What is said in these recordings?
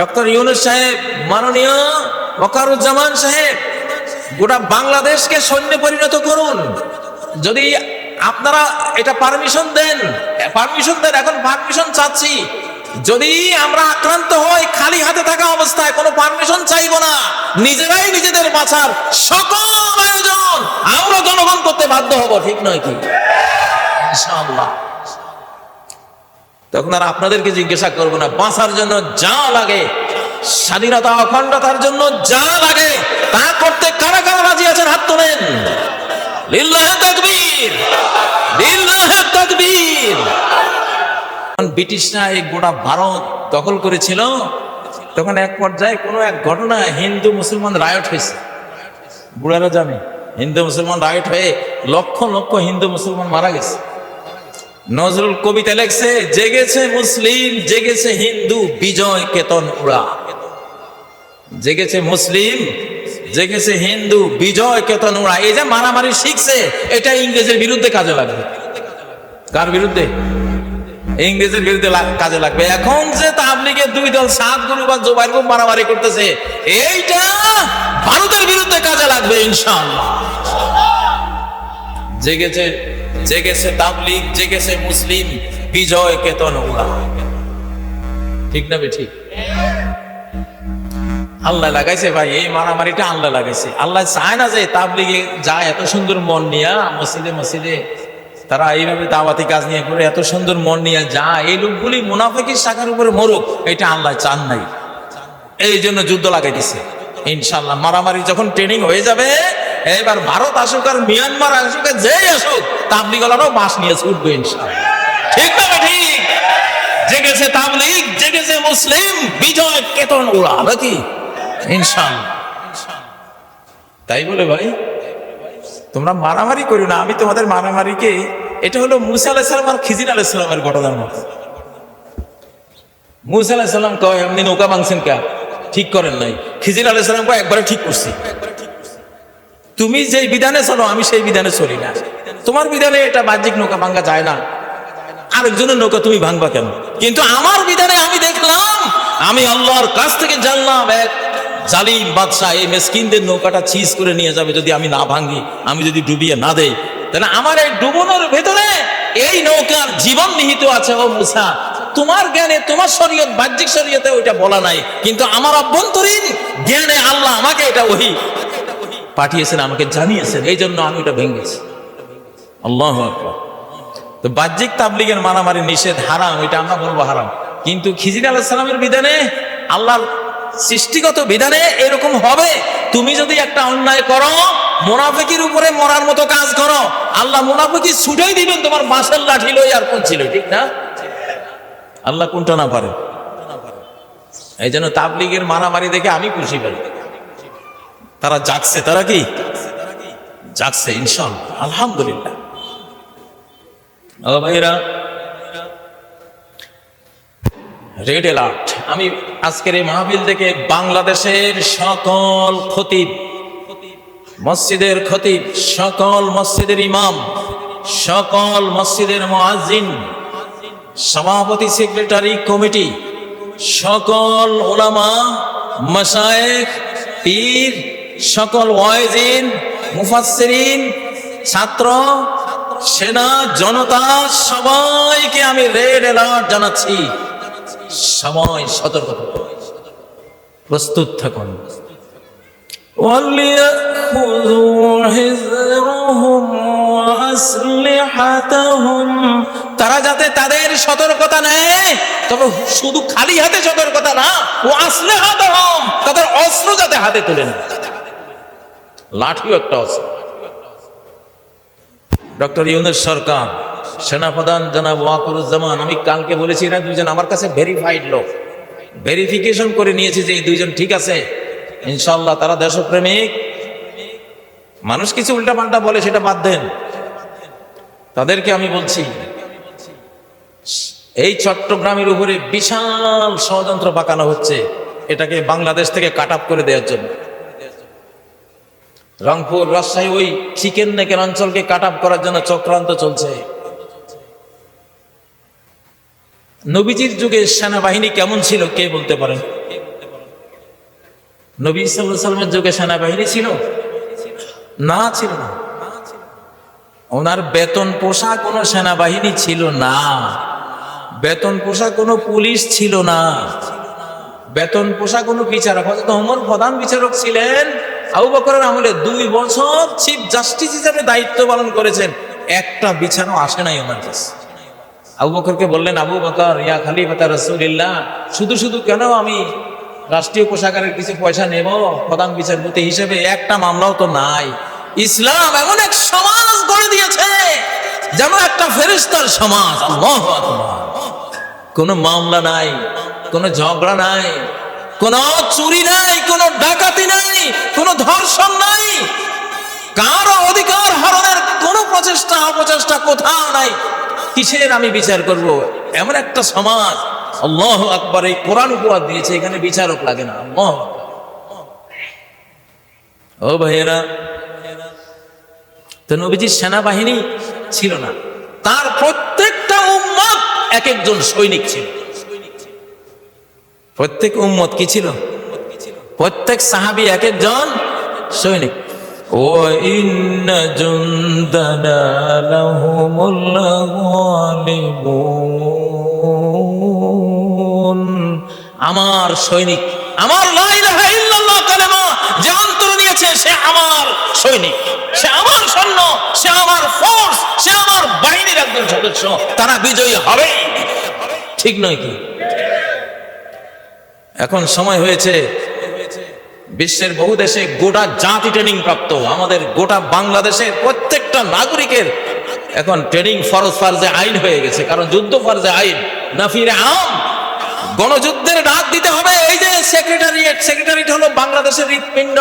Doctor Yunus সাহেব, মাননীয় ওকারুজ্জামান সাহেব, গোটা বাংলাদেশকে সৈন্য পরিণত করুন। যদি আপনারা এটা পারমিশন দেন পারমিশন দেন, এখন পারমিশন চাচ্ছি। যদি আমরা আক্রান্ত হই, খালি হাতে থাকা অবস্থায়, কোনো পারমিশন চাইব না। নিজেরাই নিজেদের বাঁচার সকল আয়োজন আমরা জনগণ করতে বাধ্য হব, ঠিক নয় কি? ইনশাআল্লাহ। তখন আর আপনাদেরকে জিজ্ঞাসা করব না, বাঁচার জন্য যা লাগে, স্বাধীনতা, অখণ্ডতার জন্য যা লাগে, তা করতে কারা কারা রাজি আছেন? হাত তোলেন। ব্রিটিশরা এই গোটা ভারত দখল করেছিল, তখন এক পর্যায়ে কোনো এক ঘটনা হিন্দু মুসলমান রায়ট হয়েছে। বুড়ারা জানে, হিন্দু মুসলমান রায়ট হয়ে লক্ষ লক্ষ হিন্দু মুসলমান মারা গেছে। নজরুল কবিতা লেখছে, জেগেছে মুসলিম, জেগেছে হিন্দু, বিজয় কেতন উড়া। জেগেছে মুসলিম, জেগেছে হিন্দু, বিজয় কেতন উড়া। এই যে মারামারি শিখছে, এটা ইংরেজের বিরুদ্ধে কাজে লাগবে। কার বিরুদ্ধে? ইংরেজের বিরুদ্ধে কাজে লাগবে। এখন যে তাবলিগের দুই দল সাত গুরু বা জোবাইর গুরু মারামারি করতেছে, এইটা ভারতের বিরুদ্ধে কাজে লাগবে, ইনশাআল্লাহ। জেগেছে জেগেছে তাবলিগ, জেগেছে মুসলিম, বিজয় কেতন উড়া ঠিক না ঠিক? আল্লাহ লাগাইছে ভাই, এই মারামারিটা আল্লাহ লাগাইছে। আল্লাহ চায় না যে তাবলিগে যায়, এত সুন্দর মন নিয়া মসজিদে মসজিদে তারা এইভাবে দাওয়াতি কাজ নিয়ে করে এত সুন্দর মন নিয়ে যায়। এই লোকগুলি মুনাফিকের শাখার উপরে মরুক, এটা আল্লাহ চান নাই। এই জন্য যুদ্ধ লাগাই দিছে। ইনশাল্লাহ মারামারি যখন ট্রেনিং হয়ে যাবে এবার ভারত আসুক আর মিয়ানমার আসুক যেই আসুক, তাবলিগলারও বাস নিয়ে ছুটবে ইনশাল্লাহ ঠিক না ঠিক? জেগেছে তাবলিগ, জেগেছে মুসলিম, বিজয় কেতন উড়া, নাকি? ইনশাল্লাহ তাই বলে ভাই, তোমরা মারামারি করো না, আমি তোমাদের মারামারিকে, এটা হলো মুসা আলাহিসাল্লাম আর খিজির আলাহিসাল্লামের ঘটনার মতো। মুসা আলাহিসাল্লাম কয়, আপনি নৌকা ভাঙছেন কে? ঠিক করেন নাই। খিজির আলাহিসাল্লাম কয়, একবারে ঠিক করছি। তুমি যেই বিধানে চলো, আমি সেই বিধানে চলি না। তোমার বিধানে এটা বাহ্যিক নৌকা ভাঙ্গা যায় না। আরেকজনের নৌকা তুমি ভাঙবা কেন? কিন্তু আমার বিধানে আমি দেখলাম, আমি আল্লাহর কাছ থেকে জানলাম, এক জালিম বাদশাহ এই মেসকিনদের নৌকাটা চিজ করে নিয়ে যাবে যদি আমি না ভাঙি, আমি যদি ডুবিয়ে না দেই। তাহলে আমার এই ডুবনোর ভেতরে এই নৌকার জীবন নিহিত আছে, ও মুসা। তোমার জ্ঞানে, তোমার শরীয়ত, বাহ্যিক শরীয়তে ওইটা বলা নাই। কিন্তু আমার অভ্যন্তরীণ জ্ঞানে আল্লাহ আমাকে এটা ওহি পাঠিয়েছেন, আমাকে জানিয়েছেন এই জন্য আমি এটা ভেঙেছি আল্লাহ তো বাহ্যিক তাবলিগের মারামারি নিষেধ হারাম, এটা আমরা বলব হারাম। কিন্তু খিজির সালামের বিধানে, আল্লাহর সৃষ্টিগত বিধানে এরকম হবে। তুমি যদি একটা অন্যায় করো, মোনাফেকির উপরে মরার মতো কাজ করো, আল্লাহ মোনাফেকি ছুটেই দিবেন, তোমার বাঁশের লাঠি লই আর কোন ছিল, ঠিক না? আল্লাহ কোনটা না পারে? এই জন্য তাবলিগের মারামারি দেখে আমি খুশি পাই তারা জাগছে, তারা কি? জাগছে ইনশাল্লাহ আলহামদুলিল্লাহ। ও ভাইরা রেড অ্যালার্ট। আমি আজকের এই মাহফিল থেকে বাংলাদেশের সকল খতিব, মসজিদের খতিব, সকল মসজিদের ইমাম, সকল মসজিদের মুয়াজ্জিন, সভাপতি সেক্রেটারি কমিটি, সকল ওলামা মাসায়েখ পীর সকল ওয়াইজিন, মুফাসসিরিন, ছাত্র, সেনা, জনতা, সবাইকে আমি রেড অ্যালার্ট জানাচ্ছি। সময় সতর্ক প্রস্তুত থাকুন। তারা যাতে তাদের সতর্কতা নেয়, তবে শুধু খালি হাতে সতর্কতা না ও আসলে হাতে তাদের অস্ত্র যাতে হাতে তুলে নেয়। লাঠিও একটা অস্ত্র ডক্টর ইউনুস সরকার, সেনাপ্রধান জনাব ওয়াকরুজ্জামান, আমি কালকে বলেছি এরা দুজন আমার কাছে ভেরিফাইড লোক। ভেরিফিকেশন করে নিয়েছি যে এই দুইজন ঠিক আছে। ইনশাল্লাহ তারা দেশপ্রেমিক। মানুষ কিছু উল্টাপাল্টা বলে সেটা বাদ দেন। তাদেরকে আমি বলছি, এই চট্টগ্রামের উপরে বিশাল ষড়যন্ত্র পাকানো হচ্ছে এটাকে বাংলাদেশ থেকে কাট আপ করে দেওয়ার জন্য। রংপুর রাজশাহী ওই চিকেন নেকের অঞ্চলকে কাট আপ করার জন্য চক্রান্ত চলছে। নবীজির যুগে সেনাবাহিনী কেমন ছিল, কে বলতে পারেন? নবী সাল্লামের যুগে সেনাবাহিনী ছিল? না ছিল না। ওনার বেতন পোষা কোনো সেনাবাহিনী ছিল না। বেতন পোষা কোনো পুলিশ ছিল না। বেতন পোষা কোনো বিচারক হয়তো ওমর প্রধান বিচারক ছিলেন। আবু বকরের আমলে দুই বছর চিফ জাস্টিস হিসেবে দায়িত্ব পালন করেছেন। একটা বিচারও আসে নাই ওনার কাছে। আবু বকরকে বললেন, আবু বকর, ইয়া খালিফাতা রাসূলিল্লাহ, শুধু শুধু কেন আমি রাষ্ট্রীয় কোষাগারের কিছু পয়সা নেব? প্রধান বিচারপতি হিসেবে একটা মামলাও তো নাই। ইসলাম এমন এক সমাজ গড়ে দিয়েছে যেন একটা ফেরিস্তার সমাজ। আল্লাহু কোনো মামলা নাই, কোনো ঝগড়া নাই, কোনো চুরি নাই, কোনো ডাকাতি নাই কোনো ধর্ষণ নাই কারও অধিকার হরণের কোনো অপচেষ্টা কোথাও নাই। কিসের আমি বিচার করব? এমন একটা সমাজ। আল্লাহ আকবার, এই কোরআন উপহার দিয়েছে, এখানে বিচারক লাগে না। আল্লাহ ও ভাইয়েরা, তো নবীজির সেনাবাহিনী ছিল না। তার প্রত্যেকটা উম্মত এক একজন সৈনিক ছিল। প্রত্যেক উম্মত কি ছিল? প্রত্যেক সাহাবি এক একজন সৈনিক। ইন্ন জুন্দনা লাহুমুল গালিবুন আমার সৈনিক, আমার লা ইলাহা ইল্লাল্লাহ কালেমা যে অন্তর নিয়েছে, সে আমার সৈনিক, সে আমার সৈন্য, সে আমার ফোর্স সে আমার বাহিনীর একজন সদস্য, তারা বিজয়ী হবে। ঠিক নয় কি? এখন সময় হয়েছে বিশ্বের বহু দেশে গোটা জাতি ট্রেনিং প্রাপ্ত। আমাদের গোটা বাংলাদেশের প্রত্যেকটা নাগরিকের এখন ট্রেনিং ফরজ ফার্জে আইন হয়ে গেছে, কারণ যুদ্ধ ফার্জে আইন। নাফিরে আম, গণযুদ্ধের ডাক দিতে হবে। এই যে সেক্রেটারিয়েট সেক্রেটারিয়েট হলো বাংলাদেশের হৃৎপিণ্ড।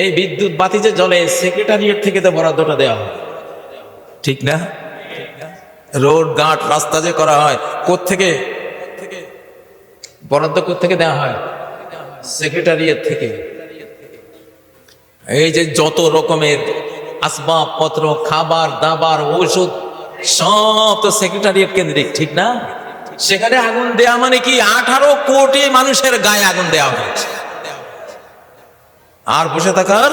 এই বিদ্যুৎ বাতি যে জ্বলে সেক্রেটারিয়েট থেকে তো বরাদ্দটা দেওয়া হয় ঠিক না? রোড ঘাট রাস্তা যে করা হয়, কোত্থেকে? বরাদ্দ থেকে দেওয়া হয়? সেক্রেটারিয়েট থেকে। এই যে যত রকমের আসবাবপত্র, খাবার, দাবার, ঔষধ, সব তো সেক্রেটারিয়েট কেন্দ্রিক, ঠিক না? সেখানে আগুন দেয়া মানে কি? আঠারো কোটি মানুষের গায়ে আগুন দেওয়া হয়েছে। আর বসে থাকার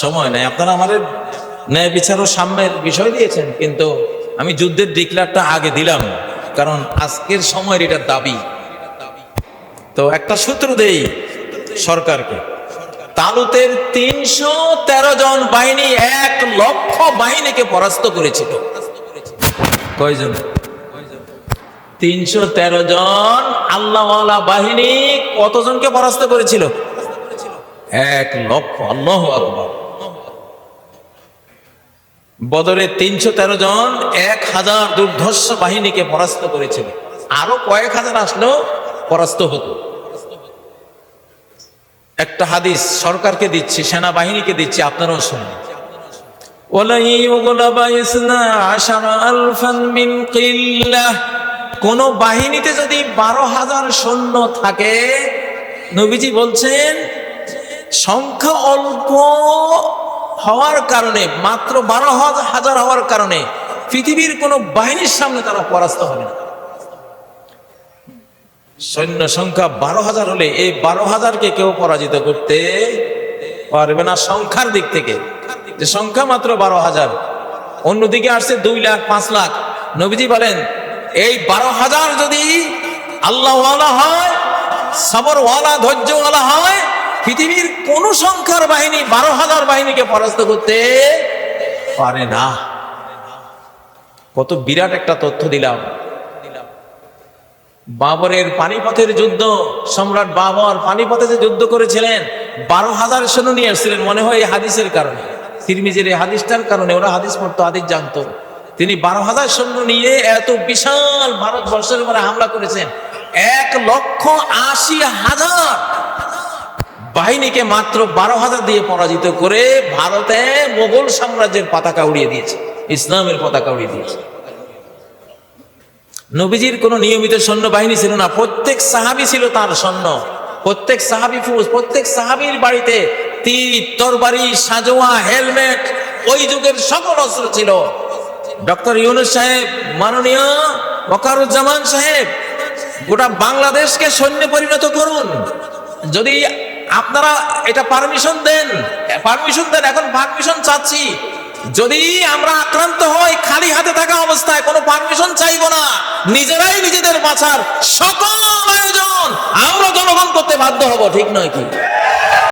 সময় নাই। আপনারা আমাদের ন্যায় বিচার ও সাম্যের বিষয় দিয়েছেন, কিন্তু আমি যুদ্ধের ডিক্লারটা আগে দিলাম, কারণ আজকের সময়ের এটা দাবি। তো একটা সূত্র দেই সরকারকে। তালুতের তিনশো তেরো জন বাহিনী এক লক্ষ বাহিনীকে পরাস্ত করেছিল। কয়জন? তিনশো তেরো জন আল্লাহওয়ালা বাহিনী কতজনকে পরাস্ত করেছিল? এক লক্ষ, আল্লাহ আকবর। বদরে তিনশো তেরো জন এক হাজার দুর্ধর্ষ বাহিনীকে পরাস্ত করেছিল। আরও কয়েক হাজার আসলেও পরাস্ত হতো। একটা হাদিস সরকারকে দিচ্ছি, সেনাবাহিনীকে দিচ্ছি, আপনারাও শুনুন। কোন বাহিনীতে যদি বারো হাজার সৈন্য থাকে, নবীজি বলছেন, সংখ্যা অল্প হওয়ার কারণে, মাত্র বারো হাজার হওয়ার কারণে, পৃথিবীর কোন বাহিনীর সামনে তারা পরাস্ত হবে না। সৈন্য সংখ্যা বারো হাজার হলে এই বারো হাজারকে কেউ পরাজিত করতে পারবে না সংখ্যার দিক থেকে। যে সংখ্যা মাত্র বারো হাজার, অন্যদিকে আসছে দুই লাখ, পাঁচ লাখ। নবীজি বলেন, এই বারো হাজার যদি আল্লাহওয়ালা হয়, সবরওয়ালা, ধৈর্যওয়ালা হয়, পৃথিবীর কোন সংখ্যার বাহিনী বারো হাজার বাহিনীকে পরাস্ত করতে পারে না। কত বিরাট একটা তথ্য দিলাম। বাবরের পানিপথের যুদ্ধ, সম্রাট বাবর পানিপথে যে যুদ্ধ করেছিলেন, বারো হাজার সৈন্য নিয়ে এসেছিলেন মনে হয় এই হাদিসের কারণে। তিরমিজের এই হাদিসটার কারণে ওরা হাদিস পড়তো হাদিস জানতো। তিনি বারো হাজার সৈন্য নিয়ে এত বিশাল ভারতবর্ষের উপরে হামলা করেছেন। এক লক্ষ আশি হাজার বাহিনীকে মাত্র বারো হাজার দিয়ে পরাজিত করে ভারতে মোগল সাম্রাজ্যের পতাকা উড়িয়ে দিয়েছে, ইসলামের পতাকা উড়িয়ে দিয়েছে। নবীজির কোন নিয়মিত সৈন্য বাহিনী ছিল না। প্রত্যেক সাহাবি ছিল তার সৈন্য। প্রত্যেক সাহাবি ফৌজ প্রত্যেক সাহাবির বাড়িতে তীর, তরবারি, সাজোয়া, হেলমেট, ওই যুগের সকল অস্ত্র ছিল। ডক্টর ইউনুস সাহেব, মাননীয় ওকারুজ্জামান সাহেব, গোটা বাংলাদেশকে সৈন্যে পরিণত করুন। যদি আপনারা এটা পারমিশন দেন পারমিশন দেন, এখন পারমিশন চাচ্ছি। যদি আমরা আক্রান্ত হই, খালি হাতে থাকা অবস্থায় কোনো পারমিশন চাইব না। নিজেরাই নিজেদের বাঁচার সকল আয়োজন আমরা জনগণ করতে বাধ্য হব, ঠিক নয় কি?